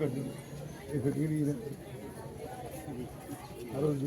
ఇక్కడ ఇక్కడ ఈయన. ఆ రోజు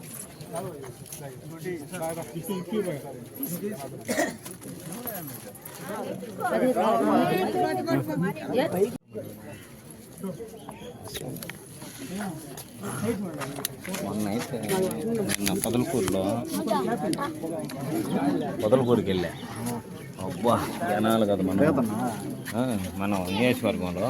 మొన్న అయితే నిన్న పొదలకూరులో పొదలకూరుకి వెళ్ళా అబ్బా జనాలు కదా మనం. మనం నియోజకవర్గంలో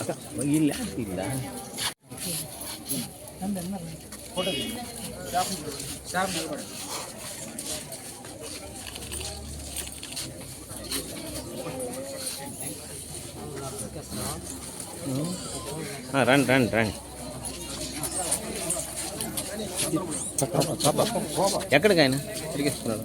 ಅಕ್ಕ ಇಲ್ಲ ಇಲ್ಲ ಹಾಂ ರನ್ ರನ್ ರನ್ తిరిగిస్తున్నాడు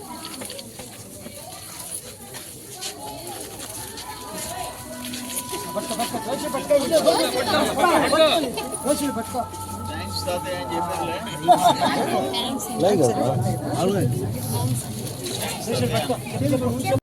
నేను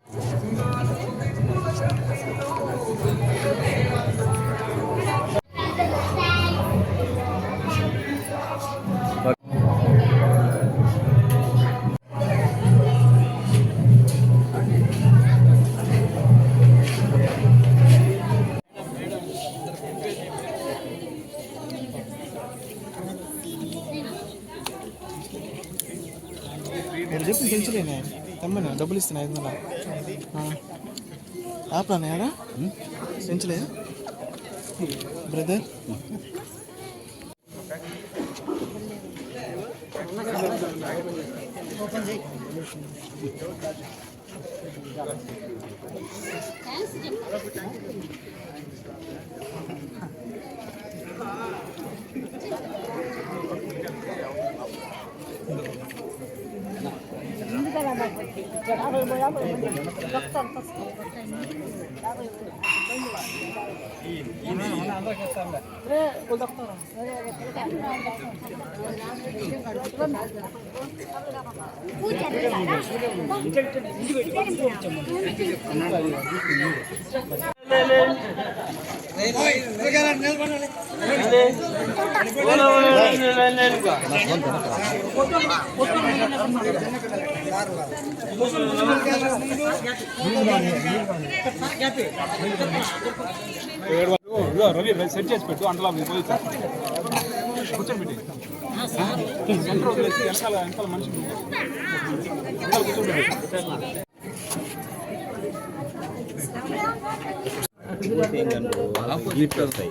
డబ్బులు ఇస్తున్నా ఐదు వందల. ఆపరానా ఏడా పెంచలే బ్రదర్. 네, 네, 네. రవి సెట్ చేసి పెట్టు అందులో పోయి కూర్చొని పెట్టి సెంటర్ వదిలేసి వెనకాల వెనకాల మనిషి వెనకాల కూర్చోబెట్టి ఆపోజిట్ వస్తాయి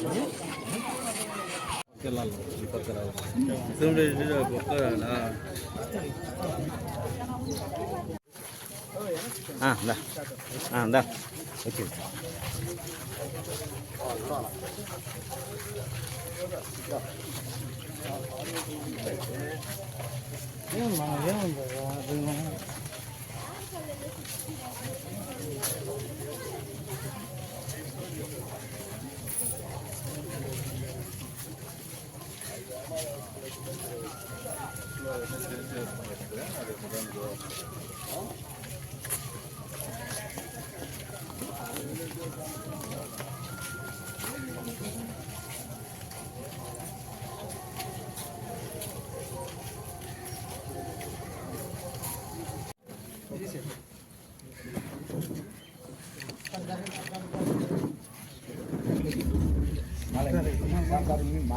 థ్యాంక్స్ అండి ఆ, దా ఆ, దా వచ్చి ఏమమ్మా ఏముంది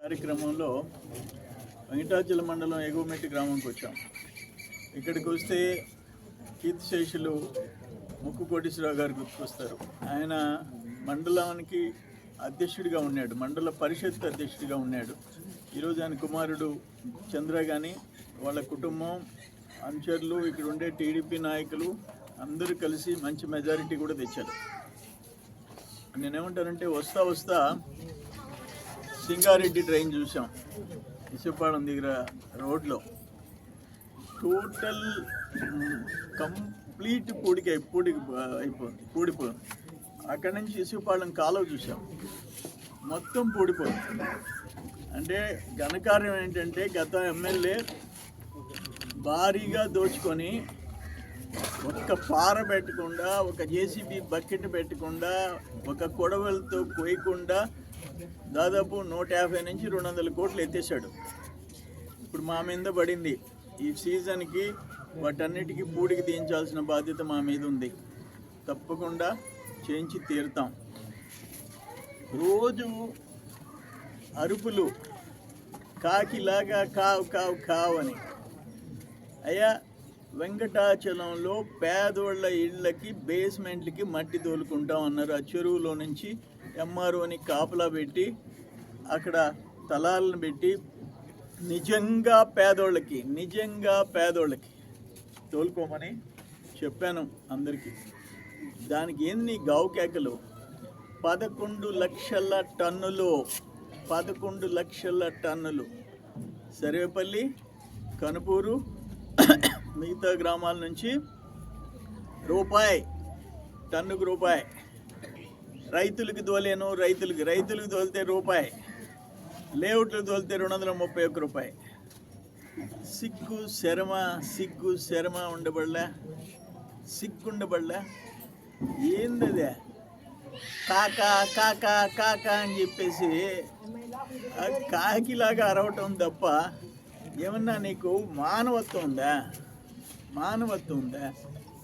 కార్యక్రమంలో వెంకటాచల మండలం ఎగువమెట్టి గ్రామంకి వచ్చాం. ఇక్కడికి వస్తే కీర్తిశేషులు ముక్కు కోటేశ్వరరావు గారు గుర్తుకొస్తారు. ఆయన మండలానికి అధ్యక్షుడిగా ఉన్నాడు. మండల పరిషత్ అధ్యక్షుడిగా ఉన్నాడు. ఈరోజు ఆయన కుమారుడు చంద్ర కానీ వాళ్ళ కుటుంబం అనుచరులు ఇక్కడ ఉండే టీడీపీ నాయకులు అందరూ కలిసి మంచి మెజారిటీ కూడా తెచ్చారు. నేనేమంటానంటే వస్తా వస్తా సింగారెడ్డి ట్రైన్ చూసాం ఇసుపాళం దగ్గర రోడ్లో. టోటల్ కంప్లీట్ పూడికి పూడి అయిపోయింది పూడిపోయింది. అక్కడి నుంచి ఇసుపాళం కాలువ చూసాం మొత్తం పూడిపోయింది. అంటే ఘనకార్యం ఏంటంటే గత ఎమ్మెల్యే భారీగా దోచుకొని ఒక్క పార పెట్టకుండా ఒక జేసీబీ బకెట్ పెట్టకుండా ఒక కొడవలతో కోయకుండా దాదాపు నూట యాభై నుంచి రెండు వందల కోట్లు ఎత్తేసాడు ఇప్పుడు మా మీద పడింది. ఈ సీజన్కి వాటన్నిటికీ పూడికి తీయించాల్సిన బాధ్యత మా మీద ఉంది. తప్పకుండా చేయించి తీరుతాం. రోజు అరుపులు కాకిలాగా కావు కావు కావు అని. అయ్యా వెంకటాచలంలో పేదోళ్ళ ఇళ్ళకి బేస్మెంట్లకి మట్టి తోలుకుంటాం అన్నారు. ఆ చెరువులో నుంచి ఎంఆర్ఓని కాపలా పెట్టి అక్కడ తలాలను పెట్టి నిజంగా పేదోళ్ళకి నిజంగా పేదోళ్ళకి తోలుకోమని చెప్పాను అందరికీ. దానికి ఎన్ని గావుకేకలు పదకొండు లక్షల టన్నులు పదకొండు లక్షల టన్నులు. సర్వేపల్లి కనుపూరు మిగతా గ్రామాల నుంచి రూపాయి టన్నుకు రూపాయి. రైతులకి తోలేను రైతులకి రైతులకు తోలితే రూపాయి. లేఅవుట్లు తోలితే రెండు వందల ముప్పై ఒక్క రూపాయి. సిగ్గు శరమ సిగ్గు శరమ ఉండబడలే? సిగ్గు ఉండబడలే? ఏందదే? కాకా కాకా కాకా అని చెప్పేసి కాకిలాగా అరవటం తప్ప ఏమన్నా నీకు మానవత్వం ఉందా? మానవత్వం ఉందా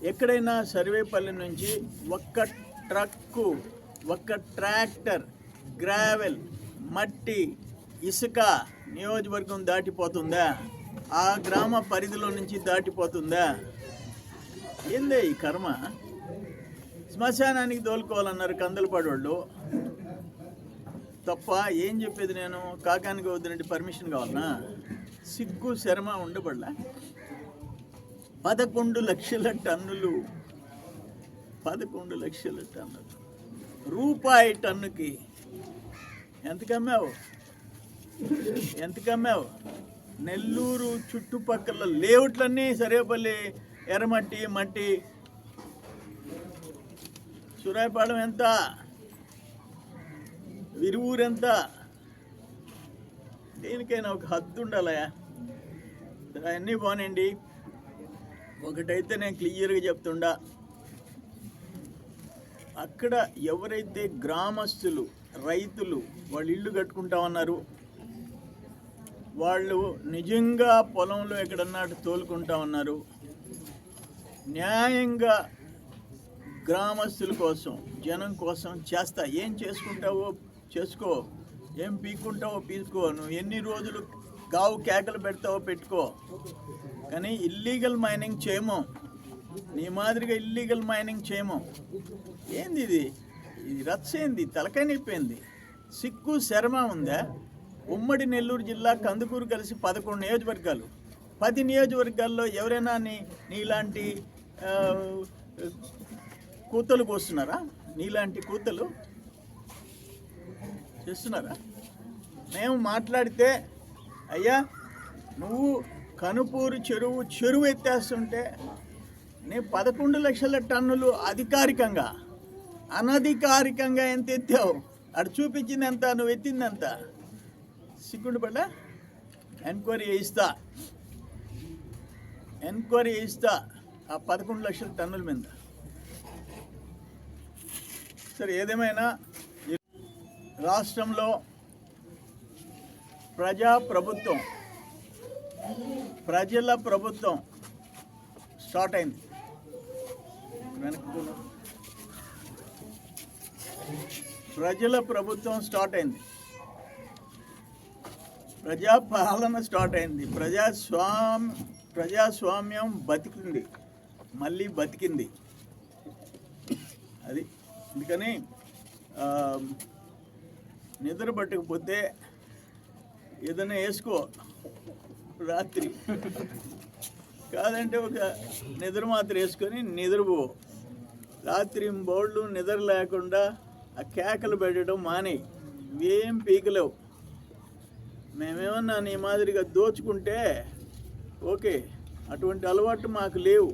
ఎక్కడైనా సర్వేపల్లి నుంచి ఒక్క ట్రక్కు ఒక్క ట్రాక్టర్ గ్రావెల్ మట్టి ఇసుక నియోజకవర్గం దాటిపోతుందా? ఆ గ్రామ పరిధిలో నుంచి దాటిపోతుందా? ఏందే ఈ కర్మ? శ్మశానానికి తోలుకోవాలన్నారు కందలపాడు వాళ్ళు తప్ప ఏం చెప్పేది నేను? కాకానికి వద్దునంటే పర్మిషన్ కావాలనా? సిగ్గు శర్మ ఉండబడలా? పదకొండు లక్షల టన్నులు. పదకొండు లక్షల టన్నులు. రూపాయి టన్నుకి ఎంతకమ్మావు ఎంతకమ్మావు నెల్లూరు చుట్టుపక్కల లేఅవుట్లన్నీ సరేపల్లి ఎర్రమట్టి మట్టి. సురాయపాలెం ఎంత? విరువూరు ఎంత? దేనికైనా ఒక హద్దు ఉండాలయా అన్నీ ఒకటైతే నేను క్లియర్గా చెప్తుండా. అక్కడ ఎవరైతే గ్రామస్తులు రైతులు వాళ్ళు ఇల్లు కట్టుకుంటామన్నారు వాళ్ళు నిజంగా పొలంలో ఎక్కడన్నా తోలుకుంటా ఉన్నారు న్యాయంగా గ్రామస్తుల కోసం జనం కోసం చేస్తా. ఏం చేసుకుంటావో చేసుకో ఏం పీక్కుంటావో పీసుకో నువ్వు ఎన్ని రోజులు గావు కేకలు పెడతావో పెట్టుకో. కానీ ఇల్లీగల్ మైనింగ్ చేయము. నీ మాదిరిగా ఇల్లీగల్ మైనింగ్ చేయము. ఏంది ఇది? ఇది రచ్చయింది తలకాయ నొప్పింది సిక్కు శర్మ ఉందా? ఉమ్మడి నెల్లూరు జిల్లా కందుకూరు కలిసి పదకొండు నియోజకవర్గాలు. పది నియోజకవర్గాల్లో ఎవరైనా నీ నీలాంటి కూతలు కోస్తున్నారా? నీలాంటి కూతలు? చేస్తున్నారా? మేము మాట్లాడితే అయ్యా నువ్వు కనుపూరు చెరువు చెరువు ఎత్తేస్తుంటే నీ పదకొండు లక్షల టన్నులు అధికారికంగా అనధికారికంగా ఎంత ఎత్తావు? అటు చూపించింది ఎంత నువ్వు ఎత్తిందంత? సిగ్గుండు పడ్డా? ఎంక్వైరీ చేయిస్తా. ఎంక్వైరీ చేయిస్తా ఆ పదకొండు లక్షల టన్నుల మీద. సరే ఏదేమైనా రాష్ట్రంలో ప్రజా ప్రభుత్వం ప్రజల ప్రభుత్వం స్టార్ట్ అయింది. ప్రజల ప్రభుత్వం స్టార్ట్ అయింది. ప్రజాపాలన స్టార్ట్ అయింది. ప్రజాస్వామ్ ప్రజాస్వామ్యం బతికింది. మళ్ళీ బతికింది. అది అందుకని నిద్ర పట్టకపోతే ఏదైనా వేసుకో. రాత్రి. కాదంటే ఒక నిద్ర మాత్రం వేసుకొని నిద్రపో. రాత్రి బౌళ్ళు నిద్ర లేకుండా ఆ కేకలు పెట్టడం మానేయి ఇవేం పీకలేవు. మేమేమన్నా నీ మాదిరిగా దోచుకుంటే ఓకే. అటువంటి అలవాటు మాకు లేవు.